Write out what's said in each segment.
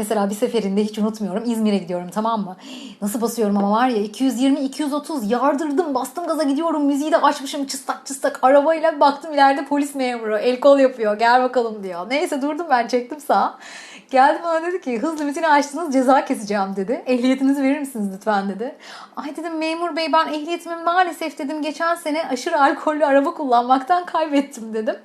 Mesela bir seferinde hiç unutmuyorum İzmir'e gidiyorum tamam mı? Nasıl basıyorum ama var ya 220 230 yardırdım bastım gaza gidiyorum müziği de açmışım çıstak çıstak arabayla baktım ileride polis memuru el kol yapıyor gel bakalım diyor. Neyse durdum ben çektim sağa. Geldi bana dedi ki hız limitini aştınız ceza keseceğim dedi. Ehliyetinizi verir misiniz lütfen dedi. Ay dedim memur bey ben ehliyetimi maalesef dedim geçen sene aşırı alkollü araba kullanmaktan kaybettim dedim.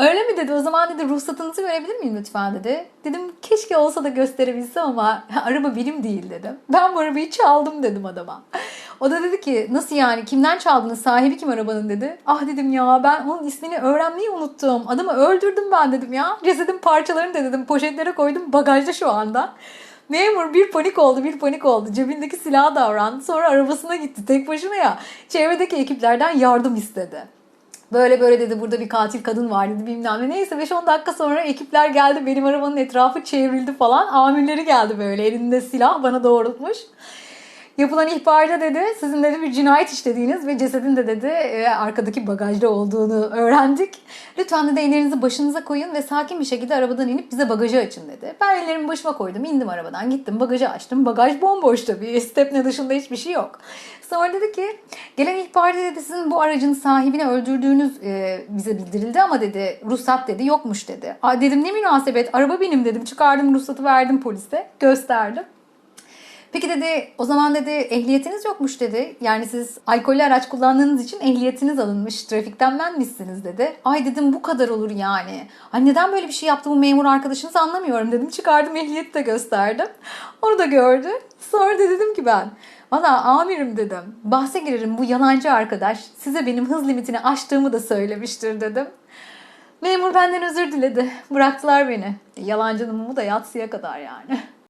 Öyle mi dedi o zaman dedi ruhsatınızı görebilir miyim lütfen dedi. Dedim keşke olsa da gösterebilsem ama araba benim değil dedim. Ben bu arabayı çaldım dedim adama. O da dedi ki nasıl yani kimden çaldınız sahibi kim arabanın dedi. Ah dedim ya ben onun ismini öğrenmeyi unuttum. Adamı öldürdüm ben dedim ya. Cesedin parçalarını da dedim poşetlere koydum bagajda şu anda. Memur bir panik oldu bir panik oldu. Cebindeki silahı davrandı. Sonra arabasına gitti tek başına ya. Çevredeki ekiplerden yardım istedi. Böyle böyle dedi burada bir katil kadın var dedi bilmem ne. Neyse 5-10 dakika sonra ekipler geldi. Benim arabanın etrafı çevrildi falan. Amirleri geldi böyle elinde silah bana doğrultmuş. Yapılan ihbarda dedi sizin dedi bir cinayet işlediğiniz ve cesedin de dedi e, arkadaki bagajda olduğunu öğrendik. Lütfen dedi ellerinizi başınıza koyun ve sakin bir şekilde arabadan inip bize bagajı açın dedi. Ben ellerimi başıma koydum indim arabadan gittim bagajı açtım. Bagaj bomboş tabii stepne dışında hiçbir şey yok. Sonra dedi ki gelen ihbarda dedi sizin bu aracın sahibini öldürdüğünüz e, bize bildirildi ama dedi ruhsat dedi yokmuş dedi. Aa, dedim ne münasebet araba benim dedim çıkardım ruhsatı verdim polise gösterdim. Peki dedi o zaman dedi ehliyetiniz yokmuş dedi. Yani siz alkollü araç kullandığınız için ehliyetiniz alınmış. Trafikten benmişsiniz dedi. Ay dedim bu kadar olur yani. Ay neden böyle bir şey yaptı bu memur arkadaşınız anlamıyorum dedim. Çıkardım ehliyeti de gösterdim. Onu da gördü. Sonra da dedim ki ben Valla amirim dedim. Bahse girerim bu yalancı arkadaş size benim hız limitini aştığımı da söylemiştir dedim. Memur benden özür diledi. Bıraktılar beni. Yalancının mumu da yatsıya kadar yani.